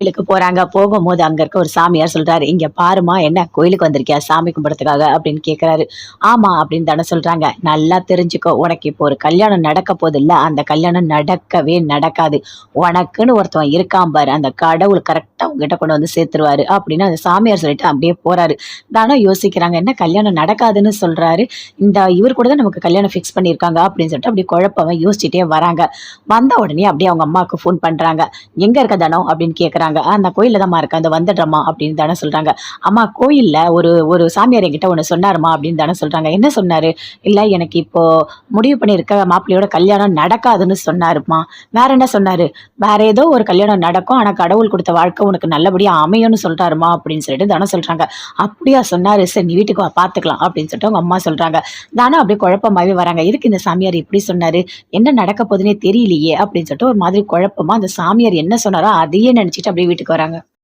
கோயிலுக்கு போறாங்க. போகும்போது அங்க இருக்க ஒரு சாமியார் சொல்றாரு இங்க பாருமா என்ன கோயிலுக்கு வந்திருக்கியா? சாமி கும்பிடுறதுக்காக அப்படின்னு கேக்குறாரு. ஆமா அப்படின்னு தானே சொல்றாங்க. நல்லா தெரிஞ்சுக்கோ உனக்கு இப்போ ஒரு கல்யாணம் நடக்க போது இல்ல அந்த கல்யாணம் நடக்கவே நடக்காது. உனக்குன்னு ஒருத்தவன் இருக்கான் பாரு அந்த கடவுள் கரெக்டா உங்ககிட்ட கொண்டு வந்து சேர்த்துருவாரு அப்படின்னு அந்த சாமியார் சொல்லிட்டு அப்படியே போறாரு. தானும் யோசிக்கிறாங்க என்ன கல்யாணம் நடக்காதுன்னு சொல்றாரு. இந்த இவர் கூட தான் நமக்கு கல்யாணம் ஃபிக்ஸ் பண்ணியிருக்காங்க அப்படின்னு சொல்லிட்டு அப்படியே குழப்பவன் யோசிச்சுட்டே வராங்க. வந்த உடனே அப்படியே அவங்க அம்மாவுக்கு ஃபோன் பண்றாங்க. எங்க இருக்க தானோ? அப்படின்னு கேக்குறாங்க. "ஆ, அந்த கோயில்ல தான்மா இருக்கேன். அந்த வந்துடுறம்மா அப்படின்னு தானே சொல்றாங்க. அம்மா கோயில்ல ஒரு ஒரு சாமியார் என்கிட்ட ஒன்று சொன்னாருமா அப்படின்னு தானே சொல்றாங்க. என்ன சொன்னாரு? இல்லை எனக்கு இப்போ முடிவு பண்ணியிருக்க மாப்பிள்ளையோட கல்யாணம் நடக்காதுன்னு சொன்னாருமா வேற என்ன சொன்னாரு? வேற ஏதோ ஒரு கல்யாணம் நடக்கும். ஆனால் கடவுள் கொடுத்த வாழ்க்கை உனக்கு நல்லபடியாக அமையும்னு சொல்றாருமா அப்படின்னு சொல்லிட்டு தானே சொல்றாங்க. அப்படியா சொன்னாரு. சரி நீ வீட்டுக்கு வா அப்படின்னு சொல்லிட்டு அவங்க அம்மா சொல்றாங்க. தானே அப்படியே குழப்பமாகவே வராங்க. எதுக்கு இந்த சாமியார் இப்படி சொன்னாரு? என்ன நடக்க போதுன்னே தெரியலையே அப்படின்னு சொல்லிட்டு ஒரு மாதிரி குழப்பமா அந்த சாமியார் என்ன சொன்னாரோ அதையே நினைச்சிட்டு அப்படியே வீட்டுக்கு வராங்க.